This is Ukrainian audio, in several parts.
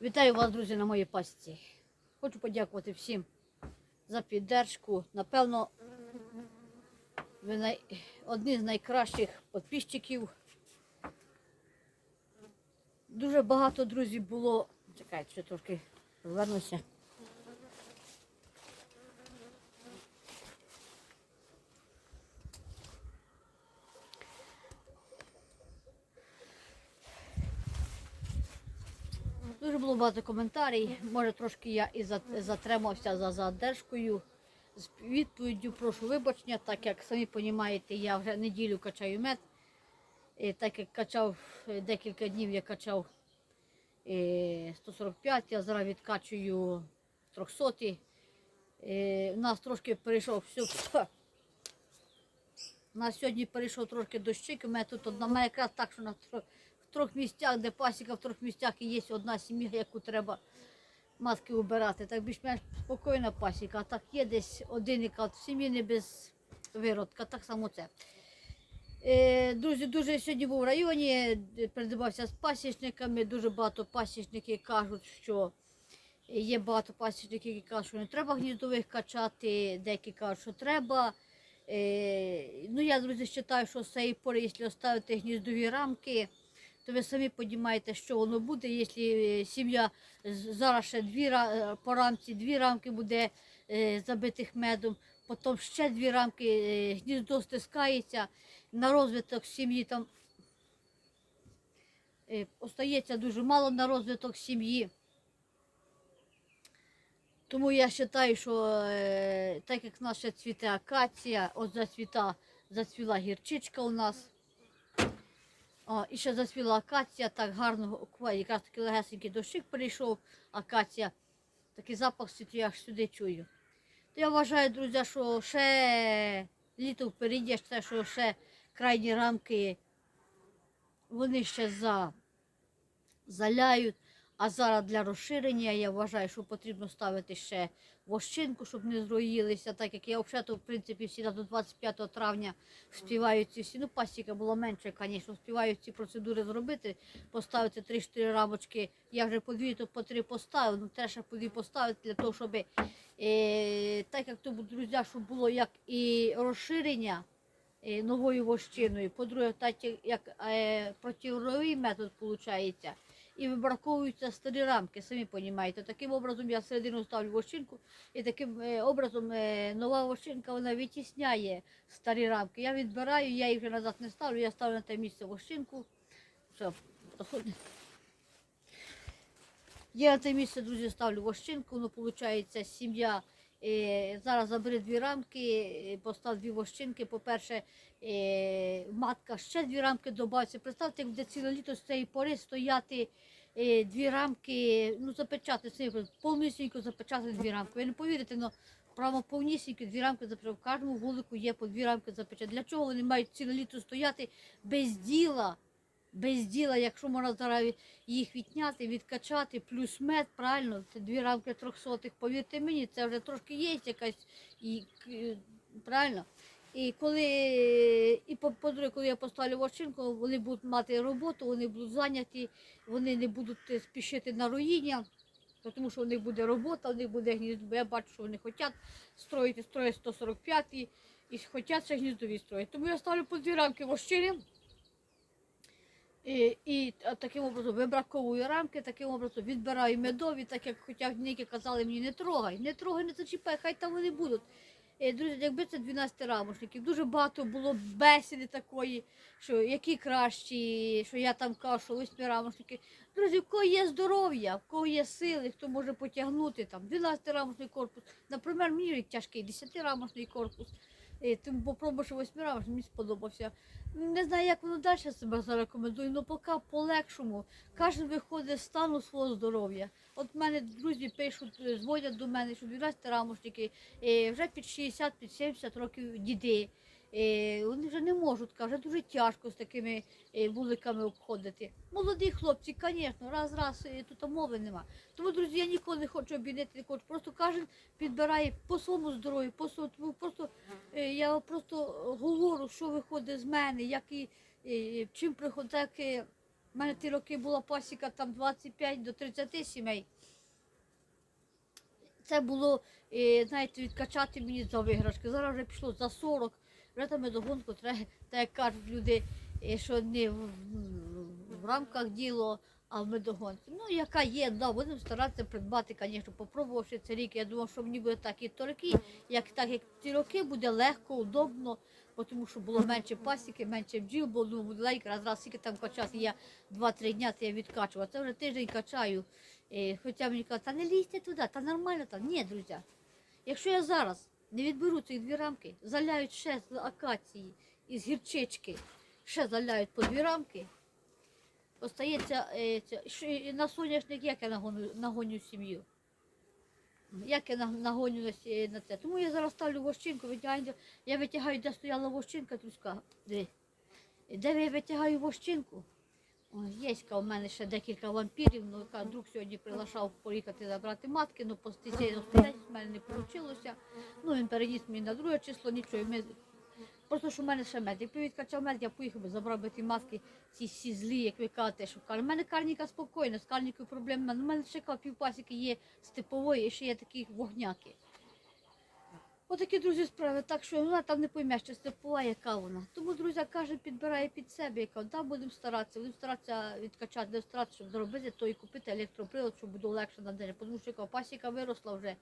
Вітаю вас, друзі, на моїй пасіці. Хочу подякувати всім за піддержку. Напевно, ви най... одні з найкращих підписчиків. Дуже багато друзів було. Чекайте, ще трошки звернуся. Було багато коментарів. Може, трошки я і затримався за задержкою. З відповіддю прошу вибачення, так як самі розумієте, я вже неділю качаю мед. І так як качав е, декілька днів, я качав е, 145, я зараз відкачую 300. Е, У нас трошки перейшов все. У нас сьогодні перейшов трошки дощик, у мене тут одна, у якраз так, що на трьох місцях, де пасіка, в трьох місцях і є одна сім'я, яку треба матки убирати. Так більш-менш спокійна пасіка, а так є десь один, яка в сім'ї не без виродка, так само це. Е, Друзі, дуже сьогодні був в районі, е, з пасічниками. Дуже багато пасічників кажуть, що є багато пасічників, які кажуть, що не треба гніздових качати, деякі кажуть, що треба. Е, ну, я, друзі, вважаю, що з цієї пори, якщо оставити гніздові рамки, то ви самі розумієте, що воно буде, якщо е, сім'я зараз ще дві е, по рамці, дві рамки буде е, забитих медом, потім ще дві рамки, гніздо стискається, на розвиток сім'ї там остається дуже мало на розвиток сім'ї. Тому я вважаю, що так як в нас ще цвіте акація, от зацвіла гірчичка у нас. О, і ще заспіла акація, так гарно, якраз такий легесенький дощик прийшов, акація. Такий запах світу я сюди чую. То я вважаю, друзі, що ще літо впереді, що ще крайні рамки вони ще за, заляють. А зараз для розширення я вважаю, що потрібно ставити ще вощинку, щоб не зроїлися, так як я взагалі, в принципі, всі до 25 травня вспіваю ці всі, ну пасіка була менше, звісно, вспіваю ці процедури зробити, поставити 3-4 рамочки, я вже по дві, то по три поставив, ну ще по дві поставити для того, щоб, е, так як то, друзі, щоб було як і розширення, е, новою вощиною. По-друге, так як е, протиуровий метод виходить, і вибраковуються старі рамки, самі розумієте. Таким образом я всередину ставлю вощинку, і таким е, образом е, нова вощинка вона відтісняє старі рамки. Я відбираю, я їх вже назад не ставлю, я ставлю на те місце вощинку. Все, доходить. Я на те місце, друзі, ставлю вощинку, воно виходить сім'я. Зараз забери дві рамки, постав дві вощинки. По-перше, матка ще дві рамки додається. Представте, як буде ціле літо з цієї пори стояти дві рамки, ну запечати, це повнісінько запечати дві рамки. Ви не повірите, але прямо повнісінько дві рамки запечати. В кожному вулику є по дві рамки запечати. Для чого вони мають ціле літо стояти без діла? Без діла, якщо можна зараз їх відняти, відкачати, плюс мед, правильно, це дві рамки трьохсотих, повірте мені, це вже трошки є якась, і, правильно. І коли, і по- по-друге, коли я поставлю вощинку, вони будуть мати роботу, вони будуть зайняті, вони не будуть е, спішити на руїння, тому що у них буде робота, у них буде гніздо. Я бачу, що вони хочуть строїти, строять 145 і хочуть ще гніздові строїти. Тому я ставлю по дві рамки вощини. І, і таким образом вибраковую рамки, таким образом відбираю медові, так як хоча деякі казали мені, не трогай, не трогай, не зачіпай, хай там вони будуть. Е, Друзі, якби це 12 рамошників, дуже багато було бесіди такої, що які кращі, що я там кажу, що 8 рамошники. Друзі, в кого є здоров'я, в кого є сили, хто може потягнути там 12 рамошний корпус. Наприклад, мені тяжкий 10 рамошний корпус. Е, ти попробуєш 8 мені сподобався. Не знаю, як воно далі себе зарекомендує, але поки полегшому. Кожен виходить з стану свого здоров'я. От мене друзі пишуть, е, дзвонять до мене, що 12 рамошники, е, вже під 60, під 70 років діди. Е, Вони вже не можуть, вже дуже тяжко з такими е, вуликами обходити. Молоді хлопці, звісно, раз, раз е, тут мови нема. Тому, друзі, я ніколи не хочу обійняти, не хочу. Просто кожен підбирає по своєму здоров'ю, по своєму. Просто я просто говорю, що виходить з мене, як і чим приходить, У мене ті роки була пасіка там 25 до 30 сімей. Це було, знаєте, відкачати мені за виграшки. Зараз вже пішло за 40. Вже догонку треба, так як кажуть люди, е, що не в, в рамках діло, а в медогонці. Ну, яка є, да, будемо старатися придбати, звісно, попробувавши цей рік. Я думав, що мені буде так і то роки, як так як ці роки буде легко, удобно, тому що було менше пасіки, менше бджіл, бо ну, буде легко, раз раз скільки там качати, я 2-3 дня це я відкачував. Це вже тиждень качаю. Е, Хоча мені кажуть, та не лізьте туди, та нормально там. Ні, друзі. Якщо я зараз не відберу ці дві рамки, заляють ще з акації і з гірчички, ще заляють по дві рамки, остається е, і на соняшник, як я нагоню, нагоню сім'ю. Як я нагоню на, на це. Тому я зараз ставлю вощинку, витягаю, я витягаю, де стояла вощинка, трюска. Де, де я витягаю вощинку? Єська у мене ще декілька вампірів, ну яка друг сьогодні приглашав поїхати забрати матки, ну постійно стоять, в мене не вийшло. Ну він переніс мені на друге число, нічого. Ми... Просто що в мене ще мед. Якби відкачав мед, я поїхав би забрав би ті матки, ці всі злі, як ви кажете, що кажуть. У мене карніка спокійна, з карнікою проблем. У мене ще півпасіки є степової і ще є такі вогняки. Отакі, друзі, справи. Так що вона там не пойме, що степова, яка вона. Тому, друзі, каже, підбирає під себе, яка да, будемо старатися, будемо старатися відкачати, будемо старатися, щоб зробити, то і купити електроприлад, щоб було легше на день. Тому що яка пасіка виросла вже.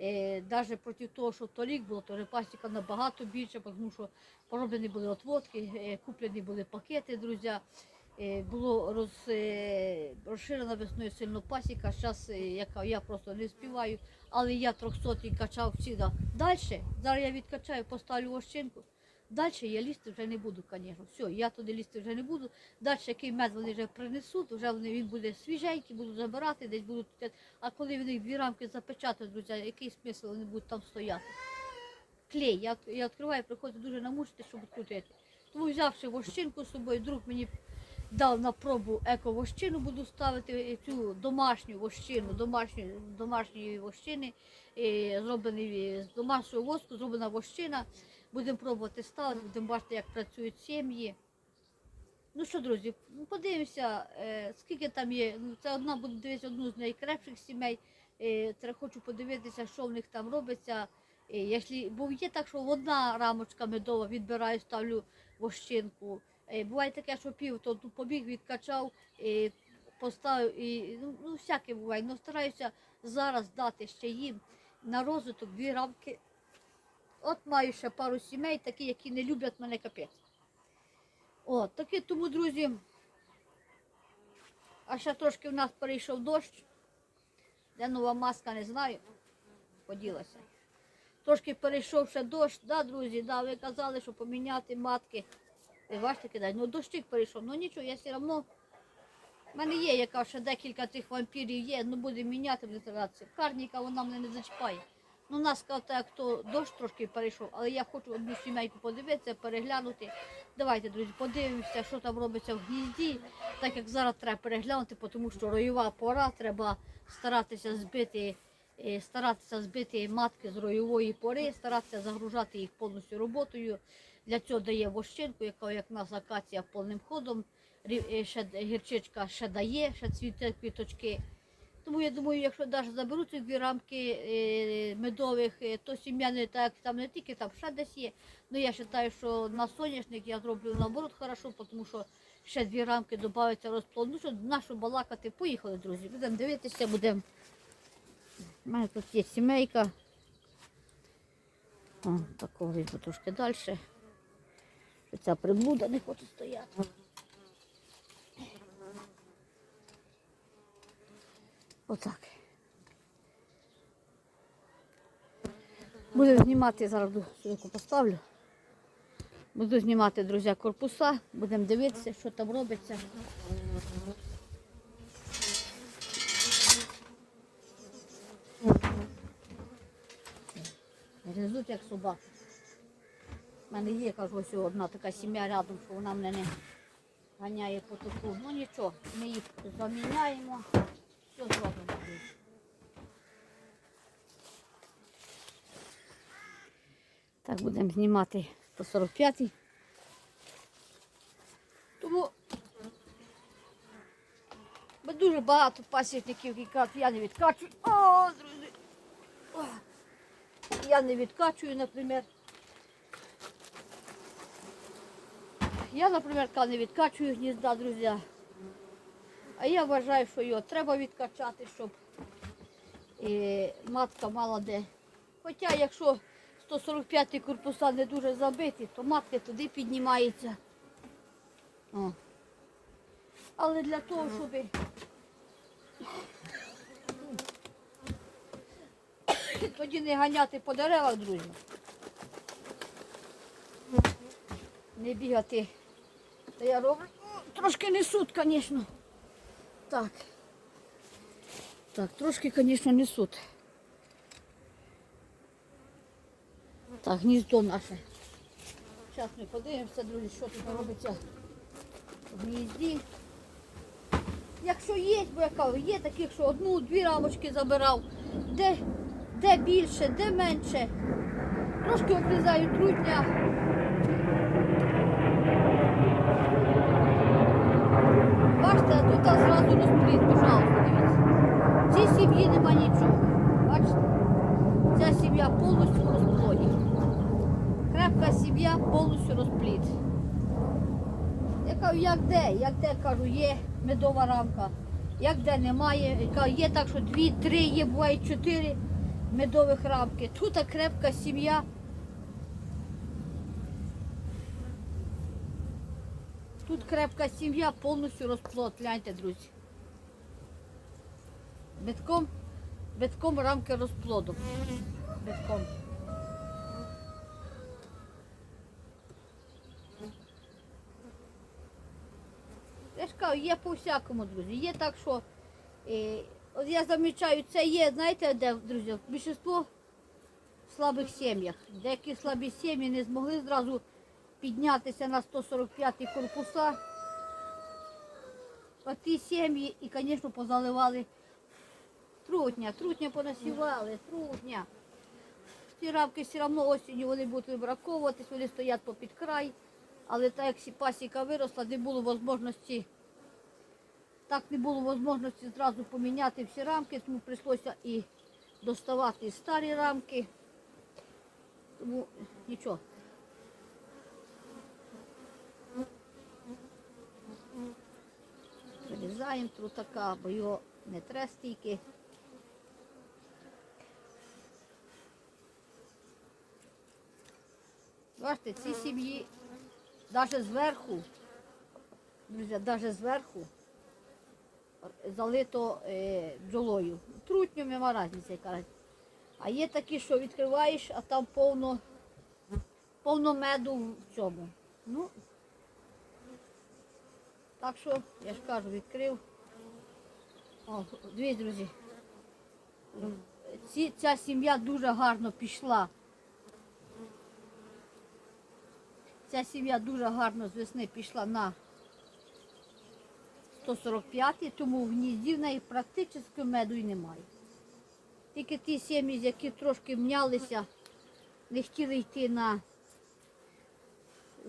Е, навіть проти того, що торік було, то пасіка набагато більше, тому що пороблені були отводки, е, куплені були пакети, друзі. Е, було роз, е, розширена весною сильно пасіка, зараз яка я просто не співаю, але я 300 качав всіда. Далі, зараз я відкачаю, поставлю ощинку. Далі я лізти вже не буду, звісно. Все, я туди лізти вже не буду. Далі який мед вони вже принесуть, вже вони, він буде свіженький, буду забирати, десь будуть. А коли вони дві рамки запечатають, друзі, який смисл вони будуть там стояти? Клей. Я, я відкриваю, приходить дуже намучити, щоб відкрутити. Тому взявши вощинку з собою, друг мені дав на пробу еко-вощину, буду ставити цю домашню вощину, домашню, домашньої вощини, е, зроблений з домашнього воску, зроблена вощина. Будемо пробувати ставити, будемо бачити, як працюють сім'ї. Ну що, друзі, подивимося, е, скільки там є. Ну, це одна буде дивитися одну з найкращих сімей. Е, хочу подивитися, що в них там робиться. Е, якщо, бо є так, що одна рамочка медова відбираю, ставлю вощинку. Е, буває таке, що пів, то побіг, відкачав, е, поставив і ну, ну всяке буває. Ну стараюся зараз дати ще їм на розвиток дві рамки. От маю ще пару сімей, такі, які не люблять мене капець. О, такі тому, друзі. А ще трошки в нас перейшов дощ. Де нова маска, не знаю. Поділася. Трошки перейшов ще дощ, да, друзі, да, ви казали, що поміняти матки. Бачите, кидають. Ну дощик перейшов. Ну нічого, я все одно. У мене є, яка ще декілька цих вампірів є, ну буде міняти, буде старатися. Карніка вона мене не зачіпає. Ну, нас так, то дощ трошки перейшов, але я хочу одну сімейку подивитися, переглянути. Давайте, друзі, подивимося, що там робиться в гнізді, так як зараз треба переглянути, тому що роєва пора, треба старатися збити, е, старатися збити матки з роєвої пори, старатися загружати їх повністю роботою. Для цього дає вощинку, яка як нас акація повним ходом. Е, Ще гірчичка ще дає, ще цвіте квіточки. Тому я думаю, якщо навіть заберуть ці дві рамки е, медових, е, то сім'я не так там не тільки там ще десь є. Ну я вважаю, що на соняшник я зроблю наоборот хорошо, тому що ще дві рамки додаються розплод. Ну що нашу балакати, поїхали, друзі. Будемо дивитися, будемо. У мене тут є сімейка. О, такого трошки далі. Ця приблуда не хоче стояти. Отак. Буду знімати, зараз сюди поставлю. Буду знімати, друзі, корпуса, будемо дивитися, що там робиться. Гризуть як собаки. У мене є, кажу, ось одна така сім'я рядом, що вона мене не ганяє по таку. Ну нічого, ми їх заміняємо. Все зробимо. Так, будемо знімати 145-й. Тому Дуже багато пасічників, які кажуть, я не відкачую. О, друзі. О, Я не відкачую, наприклад. Я, наприклад, не відкачую гнізда, друзі. А я вважаю, що його треба відкачати, щоб е, матка мала де. Хоча якщо 145 корпуса не дуже забиті, то матка туди піднімається. О. Але для того, щоб тоді не ганяти по деревах, друзі. Не бігати. Я роблю. Трошки несуть, звісно. Так. Так, трошки, звісно, несуть. Так, гніздо наше. Зараз ми подивимося, друзі, що тут робиться в гнізді. Якщо є, бо я кажу, є таких, що одну-дві рамочки забирав, де, де більше, де менше. Трошки обрізаю трутня. Бачите, а зразу розпліт, пожалуйста, дивіться. В цій сім'ї нема нічого. Бачите? Ця сім'я повністю розплоді. Крепка сім'я повністю розпліт. Я кажу, як де? Як де кажу, є медова рамка. Як де немає. Я кажу, є так, що дві, три, є, буває чотири медових рамки. Тут крепка сім'я. Тут крепка сім'я, повністю розплод. Гляньте, друзі. Битком, битком рамки розплоду. Битком. Я ж кажу, є по всякому, друзі. Є так, що е, от я замічаю, це є, знаєте, де, друзі, більшість в слабих сім'ях. Деякі слабі сім'ї не змогли зразу піднятися на 145-й корпуса. А ті сім'ї і, звісно, позаливали трутня, трутня понасівали, трутня. Ці рамки все одно осінню вони будуть вибраковуватись, вони стоять попід край. Але так як пасіка виросла, не було можливості, так не було можливості зразу поміняти всі рамки, тому прийшлося і доставати старі рамки. Тому нічого. Вирізаємо трутака, бо його не треба стільки. Бачите, ці сім'ї навіть зверху, друзі, навіть зверху залито е, бджолою. Трутню нема різниці, яка. А є такі, що відкриваєш, а там повно, повно меду в цьому. Ну, так що, я ж кажу, відкрив. О, дивіться, друзі. Ці, ця сім'я дуже гарно пішла. Ця сім'я дуже гарно з весни пішла на 145, тому в гнізді в неї практично меду й немає. Тільки ті сім'ї, які трошки мнялися, не хотіли йти на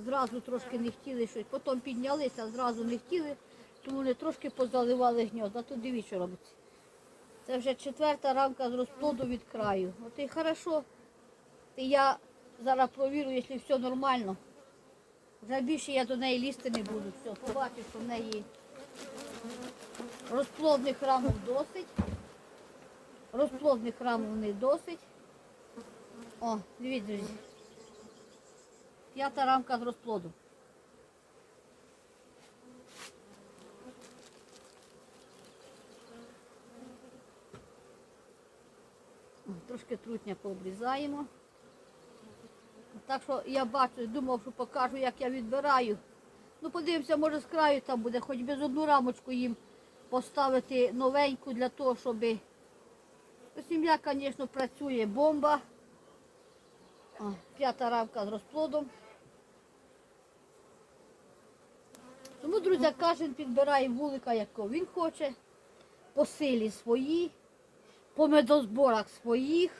зразу трошки не хотіли щось, потім піднялися, зразу не хотіли, тому вони трошки позаливали гнізда. Тут дивіться, що робиться. Це вже четверта рамка з розплоду від краю. От і хорошо. І я зараз провірю, якщо все нормально. Вже більше я до неї лізти не буду. Все, побачу, що в неї розплодних рамок досить. Розплодних рамок не досить. О, дивіться. П'ята рамка з розплоду. Трошки трутня пообрізаємо. Так що я бачу, думав, що покажу, як я відбираю. Ну, подивимося, може з краю там буде, хоч без одну рамочку їм поставити новеньку для того, щоб сім'я, звісно, працює бомба. П'ята рамка з розплодом. Тому, друзі, кожен підбирає вулика, якого він хоче, по силі свої, по медозборах своїх,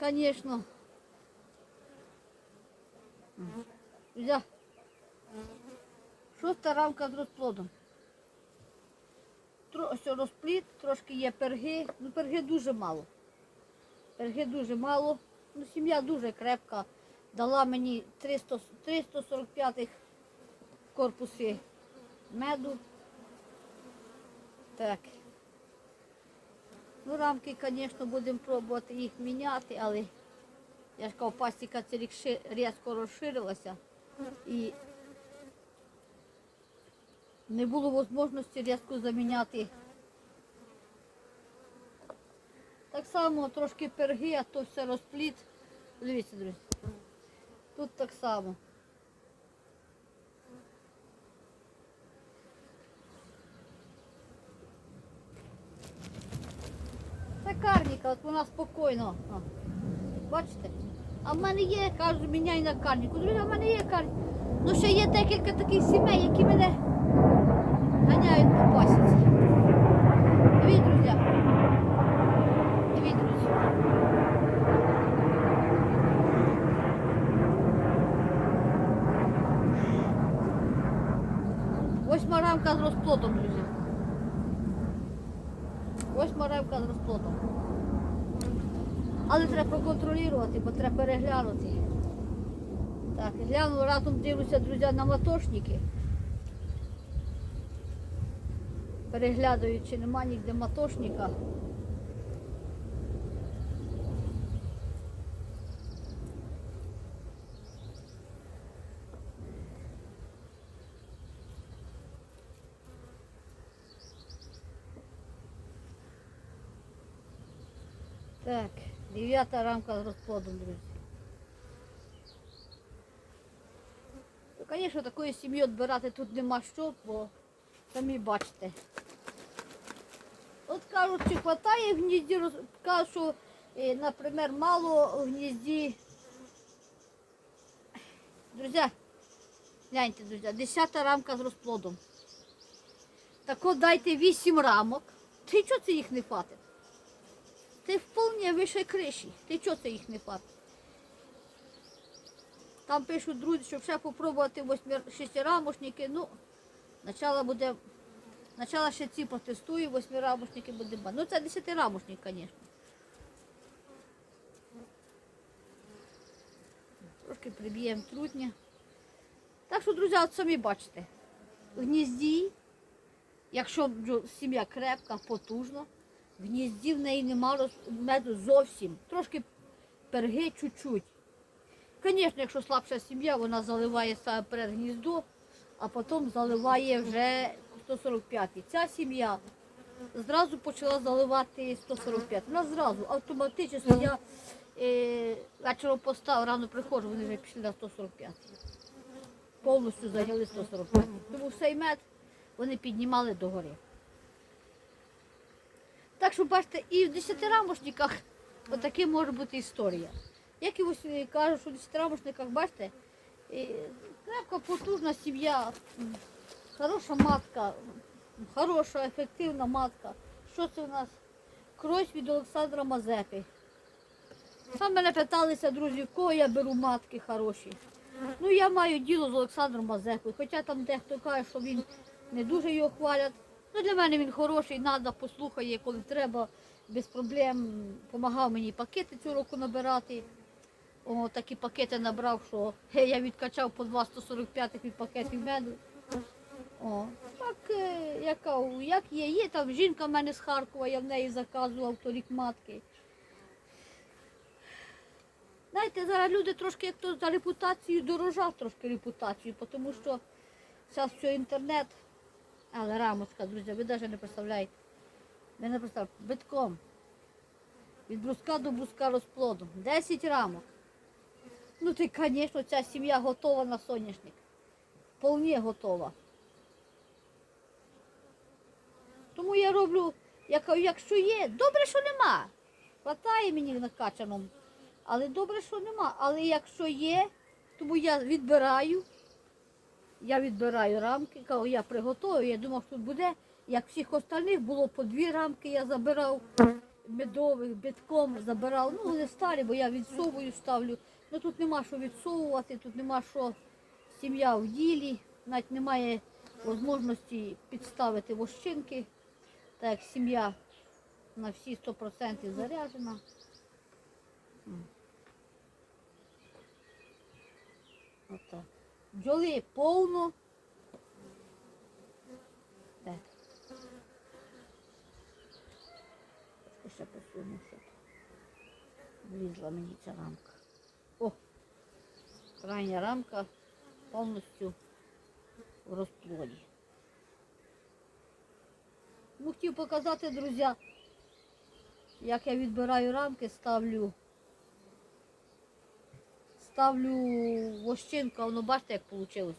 звісно. Друзі, шоста рамка з розплодом. що розпліт, трошки є перги. Ну, перги дуже мало. Перги дуже мало. Ну, сім'я дуже крепка. Дала мені 300, 345 корпуси меду. Так. Ну, рамки, звісно, будемо пробувати їх міняти, але я ж кажу, пастіка цей рік різко розширилася і не було можливості різко заміняти. Так само трошки перги, а то все розпліт. Дивіться, друзі. Тут так само. Це карніка, от вона спокійно. Бачите? А в мене є, кажу, міняй на карніку. Друзі, в мене є карніка. Ну ще є декілька таких сімей, які мене ганяють по пасіці. Дивіть, друзі. Дивіть, друзі. Восьма рамка з розплодом, друзі. Восьма рамка з розплодом. Але треба проконтролювати, бо треба переглянути. Так, гляну, разом дивлюся, друзі, на матошники. Переглядаю, чи нема ніде матошника. Так, дев'ята рамка з розплодом, друзі. Звісно, такої сім'ї відбирати тут нема що, бо самі бачите. От кажуть, чи вистачає в гнізді, кажуть, що, е, наприклад, мало в гнізді. Друзі, гляньте, друзі, десята рамка з розплодом. Так от дайте вісім рамок. Ти чого це їх не хватить? Ти вполне вище криші. Ти чого це їх не хватить? Там пишуть друзі, щоб ще попробувати восьми шестирамошники. Ну, спочатку буде. Спочатку ще ці протестую, восьмирамошники буде. Ну це десятирамошник, звісно. Трошки приб'ємо трутня. Так що, друзі, от самі бачите. В гнізді, якщо сім'я крепка, потужна, в гнізді в неї нема меду зовсім. Трошки перги чуть-чуть. Звісно, якщо слабша сім'я, вона заливає саме перед гніздо, а потім заливає вже 145. Ця сім'я зразу почала заливати 145. Вона зразу автоматично я е, вечором постав, рано приходжу, вони вже пішли на 145. Повністю зайняли 145. Тому всей мед вони піднімали догори. Так що бачите, і в десятирамошниках отакі може бути історія. Як і ось е, кажуть, що в десятирамошниках, бачите, е, крепка, потужна сім'я, хороша матка, хороша, ефективна матка. Що це у нас? Крось від Олександра Мазепи. Там мене питалися, друзі, в кого я беру матки хороші. Ну, я маю діло з Олександром Мазепою, хоча там дехто каже, що він не дуже його хвалять. Ну, для мене він хороший, треба, послухає, коли треба, без проблем. Помагав мені пакети цього року набирати. О, такі пакети набрав, що я відкачав по 2 145 від пакетів меду. О, так, е, яка, як є, є там жінка в мене з Харкова, я в неї заказував торік матки. Знаєте, зараз люди трошки як то за репутацію дорожать трошки репутацію, тому що зараз все інтернет, але рамочка, друзі, ви навіть не представляєте. Ви не представляєте, битком. Від бруска до бруска розплоду. 10 рамок. Ну ти, звісно, ця сім'я готова на соняшник. Вполне готова. Тому я роблю, якщо є, добре, що нема. Хватає мені накачаному. Але добре, що нема. Але якщо є, тому я відбираю. Я відбираю рамки, кажу, я приготую. Я думав, що тут буде, як всіх остальних, було по дві рамки, я забирав медових, битком забирав. Ну, вони старі, бо я відсовую, ставлю. Ну тут нема що відсовувати, тут нема що сім'я в ділі, навіть немає можливості підставити вощинки. Так як сім'я на всі 100% заряджена. Отак. Бджоли повно. Так. Ще посуну, щоб влізла мені ця рамка. О! Крайня рамка повністю в розплоді. Ну, хотів показати, друзі, як я відбираю рамки, ставлю. Ставлю вощинку, а воно бачите, як вийшло.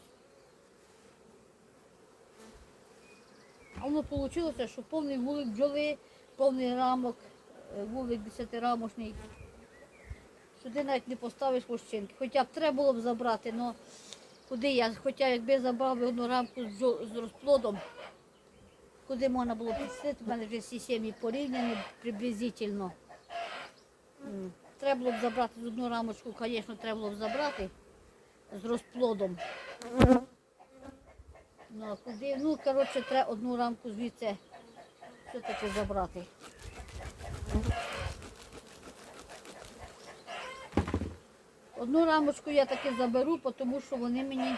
А воно вийшло, що повний вулик бджоли, повний рамок, е, вулик десятирамочний. Сюди навіть не поставиш вощинки. Хоча б треба було б забрати, але куди я, хоча якби забрав одну рамку з розплодом, куди можна було підсити, в мене вже всі сім'ї порівняні приблизительно. Треба було б забрати з одну рамочку, звісно, треба було б забрати з розплодом. Ну, куди? Ну, коротше, треба одну рамку звідси все-таки забрати. Одну рамочку я таки заберу, тому що вони мені,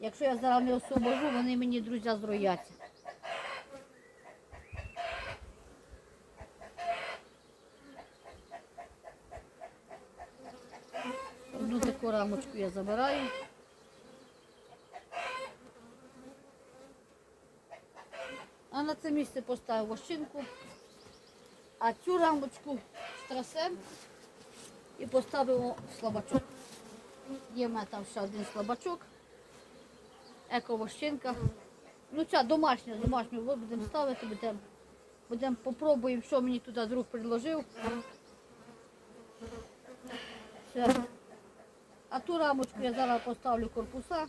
якщо я зараз не освобожу, вони мені, друзі, зрояться. Одну таку рамочку я забираю. А на це місце поставив вощинку, а цю рамочку страсем і поставимо слабачок. Є в мене там ще один слабачок. Еко-вощинка. Ну ця домашня, домашню будемо ставити, будемо будемо попробуємо, що мені туди друг предложив. Все. А ту рамочку я зараз поставлю корпуса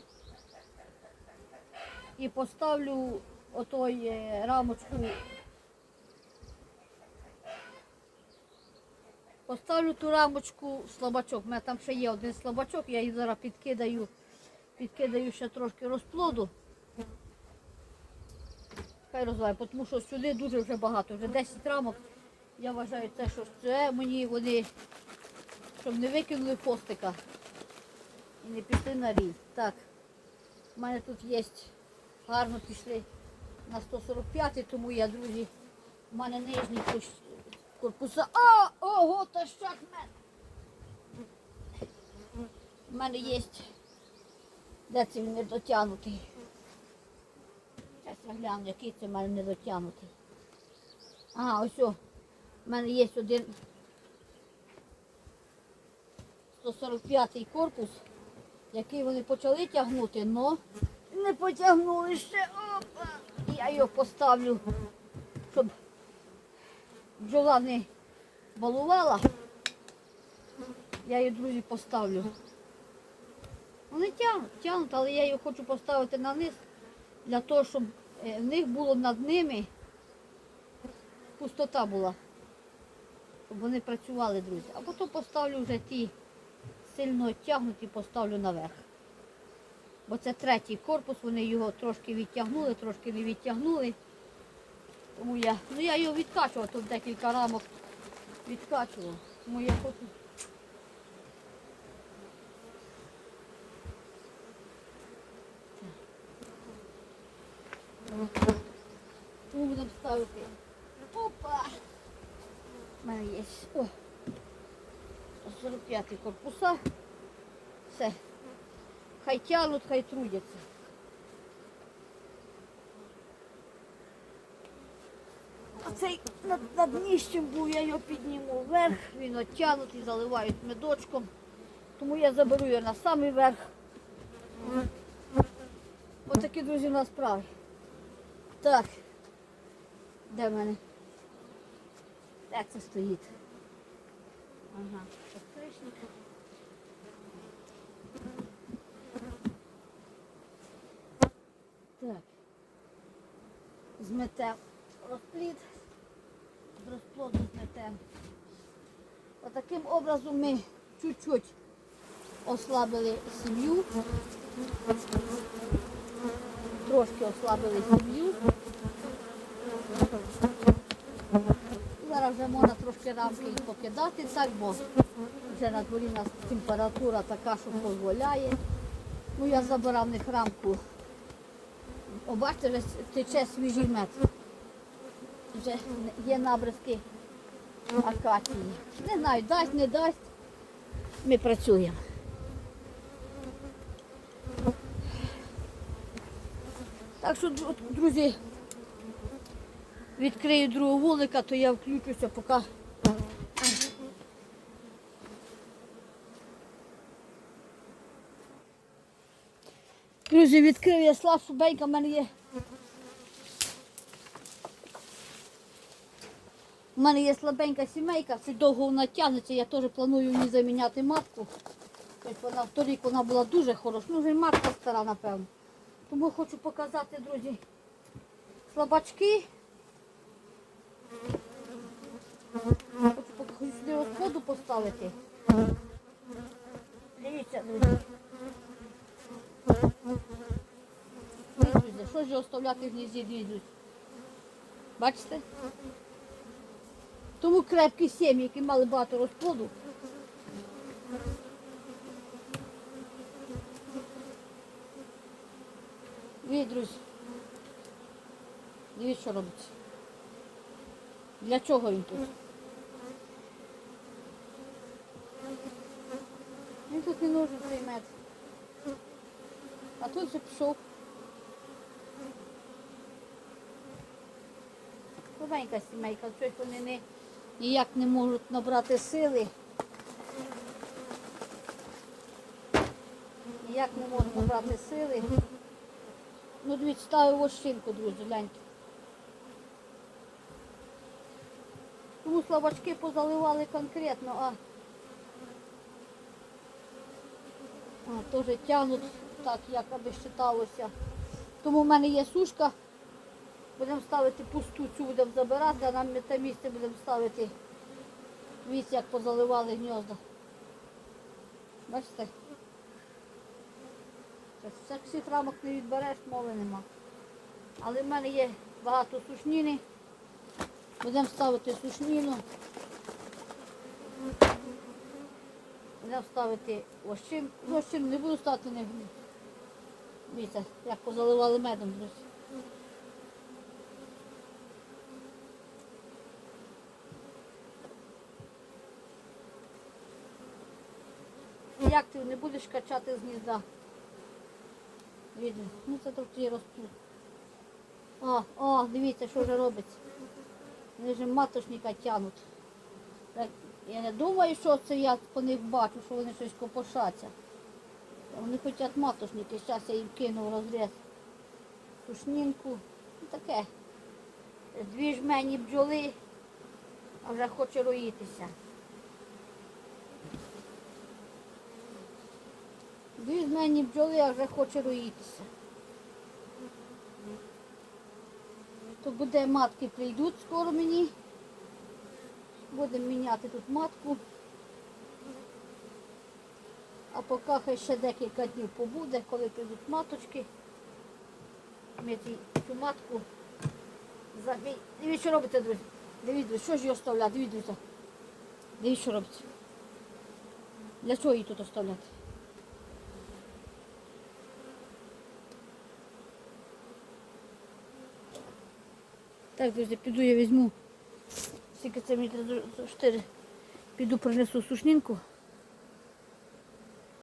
і поставлю отой е, рамочку. Поставлю ту рамочку в слабачок. У мене там ще є один слабачок, я її зараз підкидаю, підкидаю ще трошки розплоду. Хай розвиває, тому що сюди дуже вже багато, вже 10 рамок. Я вважаю, це, що це мені вони, щоб не викинули хвостика і не пішли на рій. Так, у мене тут є гарно пішли на 145, тому я, друзі, в мене нижній кущ- корпуса. А, ого, та щак мен. У мене є, де це він не дотягнутий. Зараз я гляну, який це в мене не дотягнутий. Ага, ось. У мене є один 145 корпус, який вони почали тягнути, але не потягнули ще. Опа! Я його поставлю, щоб бджола не балувала. Я її, друзі, поставлю. Вони тягнуть, тягнуть, але я її хочу поставити на низ, для того, щоб е, в них було над ними пустота була. Щоб вони працювали, друзі. А потім поставлю вже ті сильно тягнуті, поставлю наверх. Бо це третій корпус, вони його трошки відтягнули, трошки не відтягнули. Тому я, ну я його відкачував, тут декілька рамок відкачував. Тому я хочу. Тому будемо ставити. Опа! У мене є. О! 45 корпуса. Все. Хай тягнуть, хай трудяться. Оцей над, над дніщем був, я його підніму вверх, він оттягнутий, заливають медочком. Тому я заберу його на самий верх. Ось такі, друзі, у нас справи. Так. Де в мене? Де це стоїть? Ага. Так. Зметем розплід, з розплоду зметем. Отаким образом ми чуть-чуть ослабили сім'ю. Трошки ослабили сім'ю. Трошки рамки покидати так, бо вже на дворі нас температура така, що дозволяє. Ну я забирав в них рамку. О, бачите, вже тече свіжий мед. Вже є набризки акації. Не знаю, дасть, не дасть. Ми працюємо. Так що, друзі, відкрию другого вулика, то я включуся, поки. Друзі, відкрив я слабшу бенька, в мене є. У мене є слабенька сімейка, це довго вона тягнеться, я теж планую їй заміняти матку. Вона торік вона була дуже хороша, ну вже й матка стара, напевно. Тому хочу показати, друзі, слабачки. Хочу воду поставити. Дивіться, друзі. Друзі, що ж оставляти в гнізді, дивіться. Бачите? Тому крепкі сім'ї, які мали багато розплоду. Дивіться, друзі. Дивіться, що робиться. Для чого він тут? Він тут не нужен мед. А тут вже пішов. Слабенька сімейка, щось вони не, ніяк не можуть набрати сили. Ніяк не можуть набрати сили. Ну, дивіться, ставив ощинку, друзі, гляньте. Тому слабачки позаливали конкретно, а, теж тягнуть так, як аби считалося. Тому в мене є сушка. Будемо ставити пусту цю будемо забирати, а нам те місце будемо ставити місце, як позаливали гнізда. Бачите? Всіх всіх рамок не відбереш, мови нема. Але в мене є багато сушніни. Будемо ставити сушніну. Будемо ставити ощим. Ну, ощим не буду ставити не Дивіться, як позаливали медом, друзі. Як ти не будеш качати з гнізда? Видно. Ну це трохи розплод. О, о, дивіться, що вже робиться. Вони вже матошника тянуть. Я не думаю, що це я по них бачу, що вони щось копошаться. Вони хочуть матошники. Зараз я їм кину в розріз сушнінку. Ну, таке. Дві жмені бджоли, а вже хоче роїтися. Дві жмені бджоли, а вже хоче роїтися. То буде матки прийдуть скоро мені. Будемо міняти тут матку. А поки ще декілька днів побуде, коли прийдуть маточки. Ми цю матку забій. Дивіться, що робите, друзі. Дивіться, що ж її оставляти, дивіться. Дивіться, що робиться. Для чого її тут оставляти? Так, друзі, піду я візьму. Скільки це мені 4. Піду принесу сушнінку.